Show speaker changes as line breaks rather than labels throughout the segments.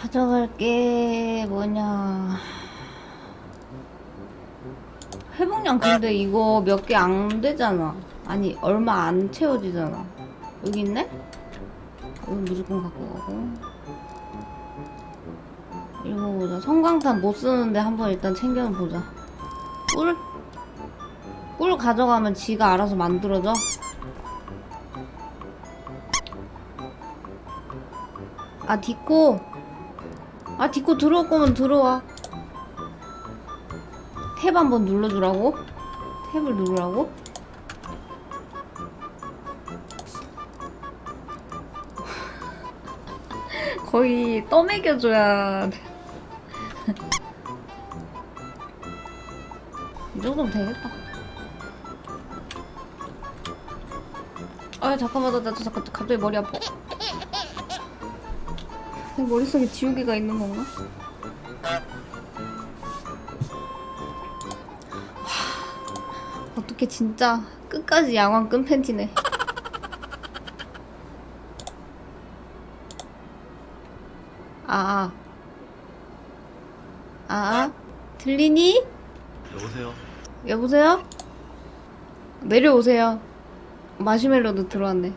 가져갈 게 뭐냐. 회복량 근데 이거 몇 개 안 되잖아. 아니, 얼마 안 채워지잖아. 여기 있네? 이거 무조건 갖고 가고. 이거 보자. 성광탄 못 쓰는데 한번 일단 챙겨는 보자. 꿀? 꿀 가져가면 지가 알아서 만들어져? 아, 디코. 아, 디코 들어올 거면 들어와. 탭 한번 눌러주라고? 탭을 누르라고? 거의 떠먹여줘야 돼. 이 정도면 되겠다. 아 잠깐만 나, 나 잠깐 갑자기 머리 아파. 내 머릿속에 지우개가 있는 건가? 하, 어떻게 진짜 끝까지 양왕 끈 팬티네. 아, 아, 아, 들리니?
여보세요?
여보세요? 내려오세요. 마시멜로도 들어왔네.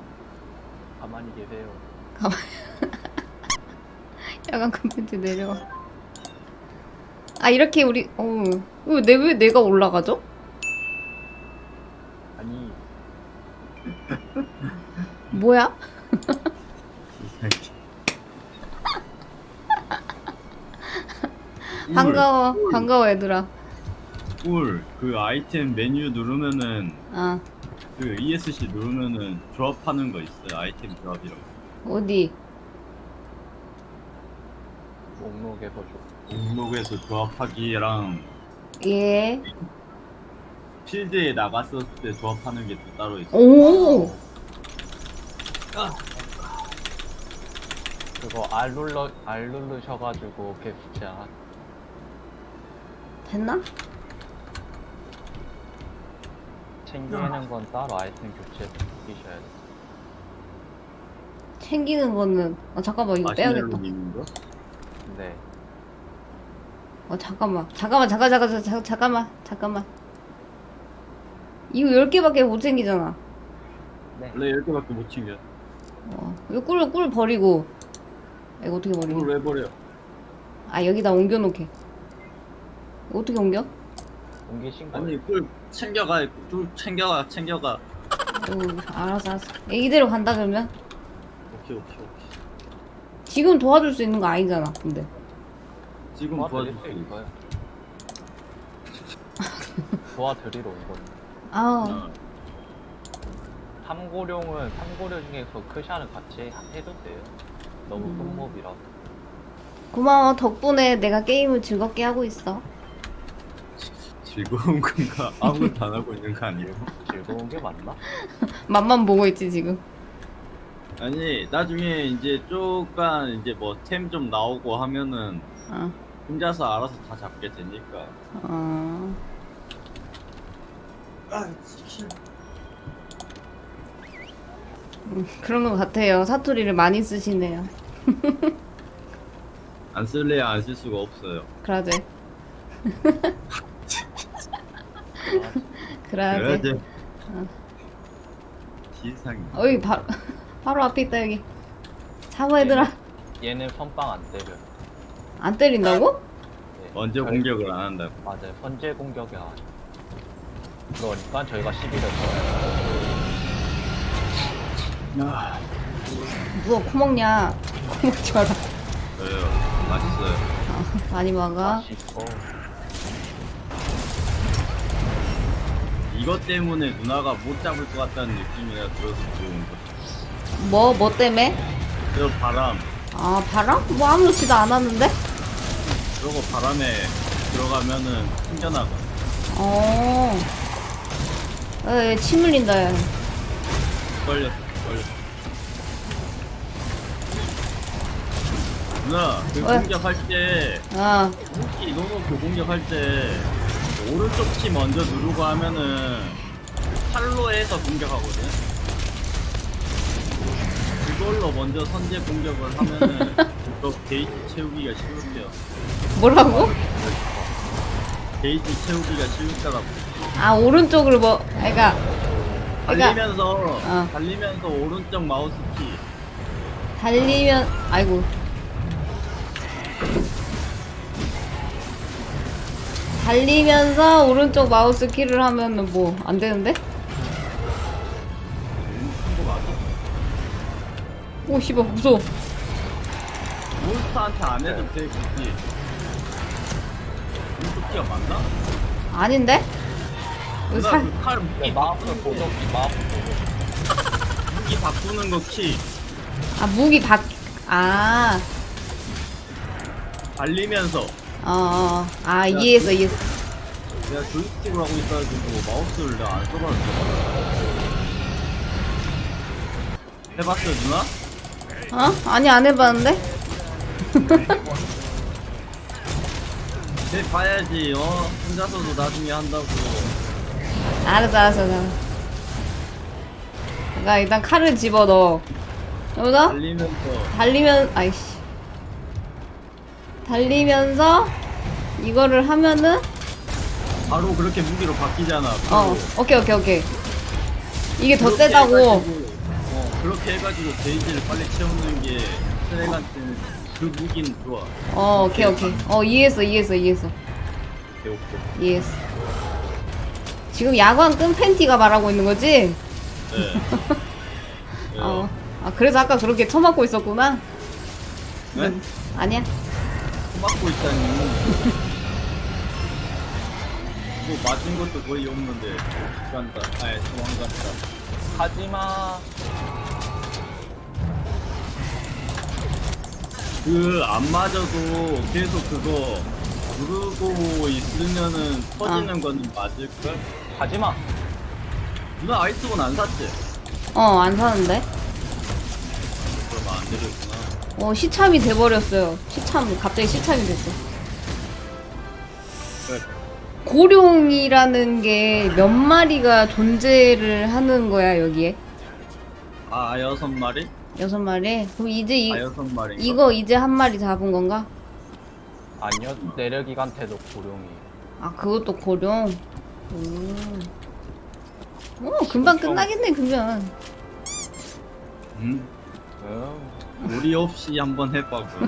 가만히 계세요.
가만. 야간 컴퓨터 내려와. 아 이렇게 우리 어왜내 왜 내가 올라가죠?
아니,
뭐야? 반가워 반가워 얘들아.
꿀, 그 아이템 메뉴 누르면은
아
그 ESC 누르면은 조합하는 거 있어요. 아이템 조합이라고.
어디?
목록에서 줘.
목록에서 조합하기랑
예.
필드에 나갔었을 때 조합하는 게 또 따로 있어.
오.
그거 R 눌러 R 누르셔가지고 캡처.
됐나?
챙기는 건 따로 아이템 교체 끼셔야 돼.
챙기는 거는 아 잠깐만 이거 빼야겠다.
마시멜로님인가?
네.
어 잠깐만 잠깐만 잠깐 잠깐 잠깐 잠깐만 잠깐만. 이거 10개밖에 못 챙기잖아.
원래 10개밖에 못 챙겨.
어, 이거 꿀, 꿀 버리고. 아, 이거 어떻게 버리냐?
꿀왜 버려?
아, 여기다 옮겨놓게. 이거 어떻게 옮겨?
옮기신 거예요?
아니 꿀 챙겨가, 꿀 챙겨가, 챙겨가.
어, 알았어, 알았어. 이대로 간다, 그러면?
오케이, 오케이.
지금 도와줄 수 있는 거 아니잖아, 근데.
지금
도와드릴
수수 있어.
있어요. 도와드리러 온 건.
아,
어.
삼고룡은 삼고룡 중에서 크샤는 같이 해도 돼요. 너무
음.
큰 몹이라.
고마워. 덕분에 내가 게임을 즐겁게 하고 있어.
즐거운 건가? 아무것도 안 하고 있는 거 아니에요?
즐거운 게 맞나?
맛만 보고 있지, 지금.
아니 나중에 이제 조금 이제 뭐 템 좀 나오고 하면은
어,
혼자서 알아서 다 잡게 되니까.
어. 음, 그런 것 같아요. 사투리를 많이 쓰시네요.
안 쓸래야 안 쓸 수가 없어요.
그러지. 그래야지.
그래야지.
어.
기상이.
어이, 바, 바로 앞에 있다, 여기. 잡아, 얘들아.
얘는 선빵 안 때려.
안 때린다고?
네.
먼저
저희-
공격을 안 한다고.
맞아요. 선제 공격이 아니에요. 그러니까 저희가 11을 써요.
아,
누가 코 먹냐? 코 먹지 마라.
저요. 맛있어요.
아, 많이 먹어.
맛있어.
이것 때문에 누나가 못 잡을 것 같다는 느낌이 내가 들어서 좋은 거.
뭐, 뭐 때문에?
저 바람.
아, 바람? 뭐 아무렇지도 않았는데?
그러고 바람에 들어가면은 튕겨나가.
어. 에이, 침 흘린다, 야.
걸렸어. 걸렸어. 누나, 그
왜?
공격할 때
아,
혹시 노노그 공격할 때 오른쪽 키 먼저 누르고 하면은 팔로 해서 공격하거든. 그걸로 먼저 선제 공격을 하면은 저 게이지 채우기가 쉬울게요.
뭐라고?
게이지 채우기가 쉬울까라고.
아 오른쪽으로 뭐 그러니까 그러니까
달리면서
어.
달리면서 오른쪽 마우스 키.
달리면 아이고 달리면서 오른쪽 마우스 키를 하면은 뭐 안 되는데? 오 씨발 무서워
몬스터한테 안 해도 돼 굳이. 키가 맞나?
아닌데?
그칼
네,
무기
마우스
바꾸는 거,
보정기 마우스 보정기
무기 바꾸는 거 키.
아 무기 박 아,
달리면서
어, 어, 아 이해했어 이해했어
내가 조이스틱으로 하고 있어가지고 마우스를 내가 안 써봤어. 해봤어요 누나?
어? 아니 안 해봤는데?
내 봐야지 어 혼자서도 나중에 한다고.
알았어 알았어 알았어 나 일단 칼을 집어넣어 여기서
달리면서
달리면 아이씨 달리면서 이거를 하면은
바로 그렇게 무기로 바뀌잖아.
어. 오케이 오케이 오케이 이게 더 세다고
그렇게 해가지고 게이지를 빨리 채우는 게 트랙한테는 그 무기는 좋아.
어 오케이 오케이 어 이해했어 이해했어 이해했어
개옥고.
이해했어 지금 야광 끈 팬티가 말하고 있는 거지?
네. 네.
어. 아 그래서 아까 그렇게 처맞고 있었구나
네?
아니야
맞고 있다니. 뭐 맞은 것도 거의 없는데 간다. 아예 도망간다.
하지마
그 안 맞아도 계속 그거 누르고 있으면은 터지는 거는 맞을걸?
하지마
누나 아이스본 안 샀지?
어 안 사는데
그럼 안 되겠구나.
어 시참이 돼버렸어요 시참 갑자기 시참이 됐어
그래.
고룡이라는 게 몇 마리가 존재를 하는 거야 여기에
아 여섯 마리?
여섯 마리 그럼 이제 이,
아 여섯 마리.
이거 이제 한 마리 잡은 건가?
아니요 내려기관태도 고룡이
아 그것도 고룡 음. 어 금방 끝나겠네 그러면
음.
응
무리 없이 한번 해봐고.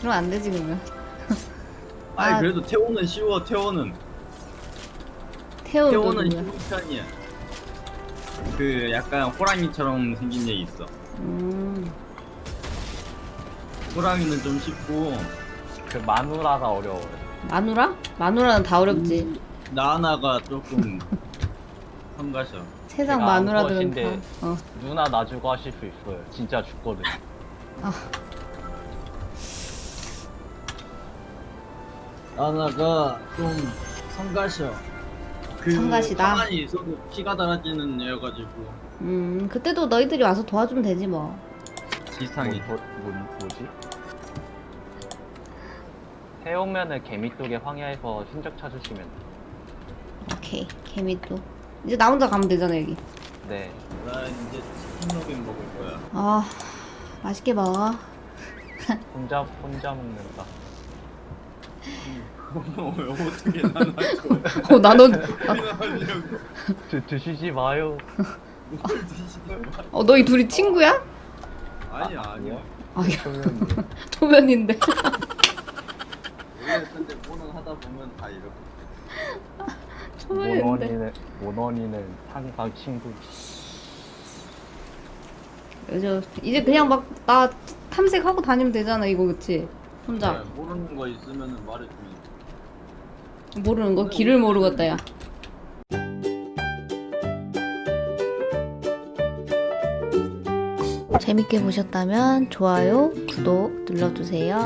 그럼 안 되지 그러면
아니
아.
그래도 태호는 쉬워. 태호는 태호는. 쉬운 편이야. 그 약간 호랑이처럼 생긴 애 있어.
음.
호랑이는 좀 쉽고
그 마누라가 어려워요
마누라? 마누라는 다 어렵지
나나가 조금 성가셔.
세상
제가
마누라들은
암컷인데.
다 어.
누나 놔주고 하실 수 있어요 진짜 죽거든
나나가 좀 성가셔. 그
성가시다.
가만히 있어도 피가 달아지는 애여가지고
음 그때도 너희들이 와서 도와주면 되지 뭐
지상이.
뭐, 뭐, 뭐지? 해오면은 개미뚝에 황야에서 신적 찾으시면
오케이 개미 또 이제 나 혼자 가면 되잖아 여기
네
나 이제 치킨 너겟 먹을 거야.
아 맛있게 먹어
혼자 혼자 먹는다
왜 어떻게 나나
어 나눠
드, 드시지 마요.
뭘 드시는 거야?
어 너희 둘이 친구야?
아니야 아니야.
아야.
그러면
초면인데.
원래 근데 뭐는 하다 보면 다 이렇게.
초면인데.
모넌이는 모넌이는 항상 친구.
이제 이제 그냥 막 나 탐색하고 다니면 되잖아 이거 그치 혼자.
그래, 모르는 거 있으면은 말해주면.
모르는 거? 길을 모르겠다 야. 재밌게 보셨다면 좋아요 구독 눌러주세요